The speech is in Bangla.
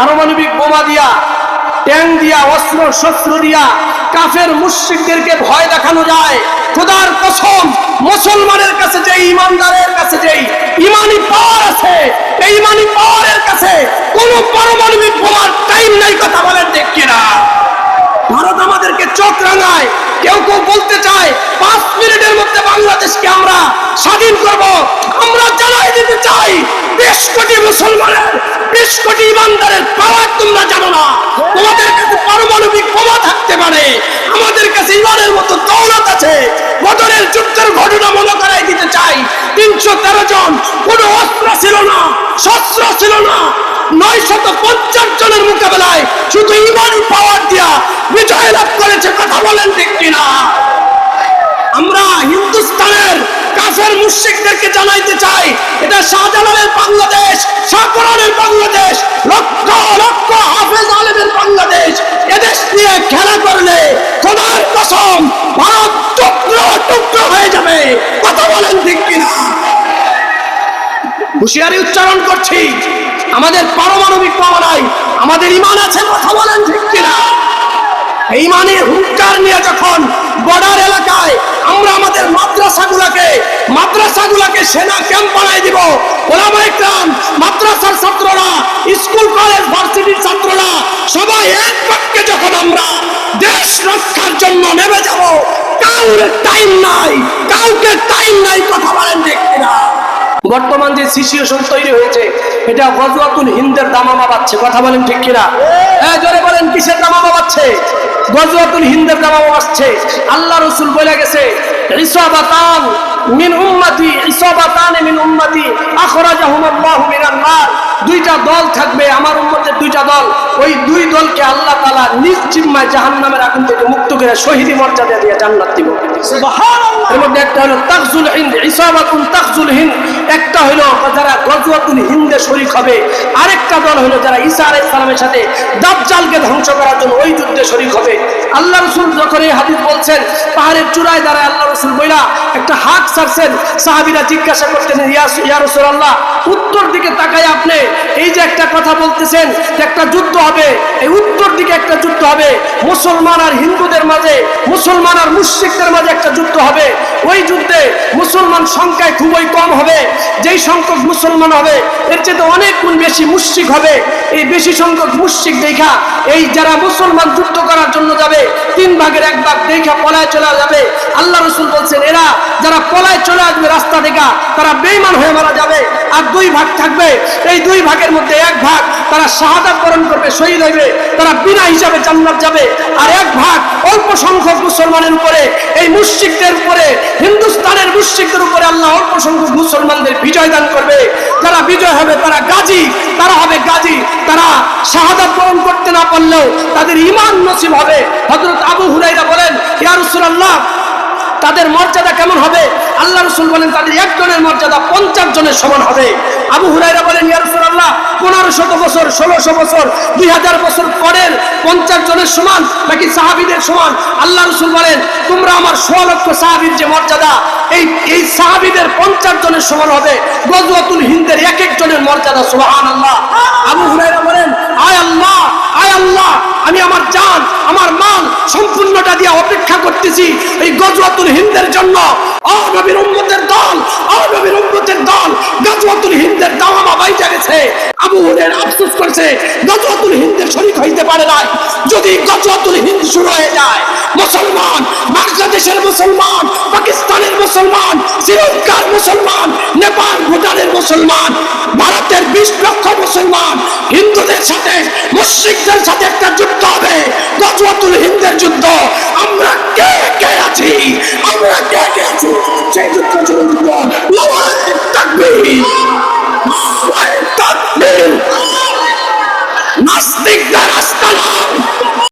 পারমাণবিক বোমা দিয়া, ট্যাং দিয়া, অস্ত্র, শস্ত্র দিয়া কাফের মুশ্রিকদেরকে ভয় দেখানো যায়। খোদার কসম, মুসলমানের কাছে যে ইমানদারের কাছে যে ইমানি পাওয়ার আছে, এই ইমানি পাওয়ারের কাছে কোন পারমাণবিক বোমার টাইম নাই কথা বলেন ঠিক কিনা? ভারত আমাদেরকে চোখ রাঙায়, কেউ কেউ বলতে চায়, পাঁচ মিনিটের মধ্যে বাংলাদেশকে আমরা স্বাধীন করব। আমরা জানাই দিতে চাই, বিশ কোটি মুসলমানের, বিশ তোমরা জানো না। তোমাদের কাছে পারমাণবিক বোমা থাকতে পারে। আমাদের কাছে ইমানের মতো দৌলত আছে। বদরের যুদ্ধের ঘটনা মনে করাই দিতে চাই। তিনশো তেরো জন, কোনো অস্ত্র ছিল না শস্ত্র ছিল না। নয় শত পঞ্চাশ জনের মোকাবেলায় শুধু ইমানি পাওয়ার দিয়া বিজয় লাভ করেছে কথা বলেন ঠিক কিনা? আমরা হিন্দুস্তানের কাফের মুশরিকদেরকে জানাইতে চাই, এটা শাহজালালের বাংলাদেশ শাহকরণের বাংলাদেশ লক্ষ লক্ষ হাফেজ আলেমের বাংলাদেশ এদেশ নিয়ে খেলা করলে খোদার কসম ভারত টুকরো টুকরো হয়ে যাবে কথা বলেন ঠিক কিনা হুঁশিয়ারি উচ্চারণ করছি। আমাদের পারমাণবিক পাওয়া নাই আমাদের ইমান আছে কথা বলেন ঠিক কিনা? এই মানে হুঙ্কার নিয়ে যখন বর্ডার এলাকায় আমরা আমাদের মাদ্রাসাগুলোকে মাদ্রাসাগুলোকে সেনা ক্যাম্প বানাই দিব ওলামা মাদ্রাসার ছাত্ররা, স্কুল, কলেজ, ভার্সিটির ছাত্ররা সবাই এক বাক্যে যখন আমরা দেশ রক্ষার জন্য নেমে যাব, কাউরে টাইম নাই, কাউকে টাইম নাই বর্তমান যে সিচুয়েশন তৈরি হয়েছে, এটা গজওয়াতুল হিন্দের দামামা পাচ্ছে কথা বলেন ঠিক কিনা? হ্যাঁ জোরে বলেন, কিসের দামামা পাচ্ছে গজওয়াতুল হিন্দের দামামা পাচ্ছে আল্লাহ রসুল বলে গেছে ইসাবাতান মিন উম্মতি ইসাবাতান মিন উম্মতি আখরাজাহুম আল্লাহু মিনান নার। দুইটা দল থাকবে আমার উম্মতের দুইটা দল। ওই দুই দলকে আল্লাহ তাআলা নিজ জিম্মায় জাহান্নামের আগুন থেকে মুক্ত করে শহীদি মর্যাদা দিয়ে জান্নাত দিব। সুবহানাল্লাহ। এর মধ্যে একটা হলো তাকজুল হিন্দ ইসাবাতুন তাকজুল হিন্দ। একটা হলো যারা গজওয়াতুল হিন্দে শরীক হবে। আরেকটা দল হলো যারা ঈসা আলাইহিস সালামের সাথে দাজ্জালকে ধ্বংস করার জন্য ওই যুদ্ধে শরীক হবে। আল্লাহ রাসূল যখন এই হাদিস বলছেন পাহাড়ের চূড়ায় দাঁড়ায় আল্লাহ রাসূল বইলা একটা হাত ছাড়ছেন। সাহাবীরা জিজ্ঞাসা করতেন ইয়া ইয়া রাসূলুল্লাহ, উত্তর দিকে তাকায় আপনি। এই যে একটা কথা বলতেছেন একটা যুদ্ধ হবে, এই উত্তর দিকে একটা যুদ্ধ হবে। মুসলমান আর হিন্দুদের মাঝে, মুসলমান আর মুশরিকদের মাঝে একটা যুদ্ধ হবে। ওই যুদ্ধে মুসলমান সংখ্যায় খুবই কম হবে। যেই সংখ্যক মুসলমান হবে, এর চেয়ে অনেক গুণ বেশি মুশরিক হবে। এই বেশি সংখ্যক মুশরিক দেখা, এই যারা মুসলমান যুদ্ধ করার জন্য যাবে ভাগের এক ভাগ দেখা পলায় চলে যাবে। আল্লাহ রসুল বলছেন, এরা যারা পলায় চলে আসবে রাস্তা দেখা, তারা বেইমান হয়ে মারা যাবে। আর দুই ভাগ থাকবে। এই দুই ভাগের মধ্যে এক ভাগ তারা শাহাদাত বরণ করবে, শহীদ হইবে, তারা বিনা হিসাবে জান্নাত যাবে। আর এক ভাগ অল্প সংখ্যক মুসলমানের উপরে, এই মুশরিকদের উপরে, হিন্দুস্তানের মুশরিকদের উপরে আল্লাহ অল্প সংখ্যক মুসলমানদের বিজয় দান করবে। যারা বিজয় হবে তারা গাজী, তারা হবে গাজী, তারা পারলেও তাদের ইমান নসিব হবে। হযরত আবু হুরাইরা বলেন, ইয়া রাসূলুল্লাহ, তাদের মর্যাদা কেমন হবে? আল্লাহ রসুল বলেন, তাদের একজনের মর্যাদা পঞ্চাশ জনের সমান হবে। আবু হুরাইরা বলেন, ইয়া রাসূলুল্লাহ পনেরো শত বছর, ষোলোশো বছর, দুই হাজার বছর পরের পঞ্চাশ জনের সমান নাকি সাহাবিদের সমান? আল্লাহ রসুল বলেন, তোমরা আমার সোয়া লক্ষ সাহাবির যে মর্যাদা, এই এই সাহাবিদের পঞ্চাশ জনের সমান হবে। গজওয়াতুল হিন্দের এক এক জনের মর্যাদা সুবহান আল্লাহ আবু হুরাইরা বলেন, আয় আল্লাহ আল্লাহ, আমি আমার জান, আমার মাল সম্পূর্ণটা দিয়ে অপেক্ষা করতেছি এই গজওয়াতুল হিন্দের জন্য। অনবীর উম্মতের দল অনবীর উম্মতের দল, গজওয়াতুল হিন্দের দামামা বাইটা গেছে, আবু হুরের আফসোস করছে, গজওয়াতুল হিন্দের শরীক হইতে পারে না যদি গজওয়াতুল হিন্দ শুরু হয়ে যায়, মুসলমান, বাংলাদেশের মুসলমান, পাকিস্তানের মুসলমান, শ্রীলঙ্কার মুসলমান নেপাল ভুটানের মুসলমান, ভারতের বিশ লক্ষ মুসলমান, হিন্দুদের সাথে, মুশ্রিকদের সাথে একটা যুদ্ধ হবে। গজওয়াতুল হিন্দের যুদ্ধ। আমরা কে কে আছি? আমরা কে কে আছি? সেই যুদ্ধ শুরু যুদ্ধ। নাস্তিকদের আস্তানা।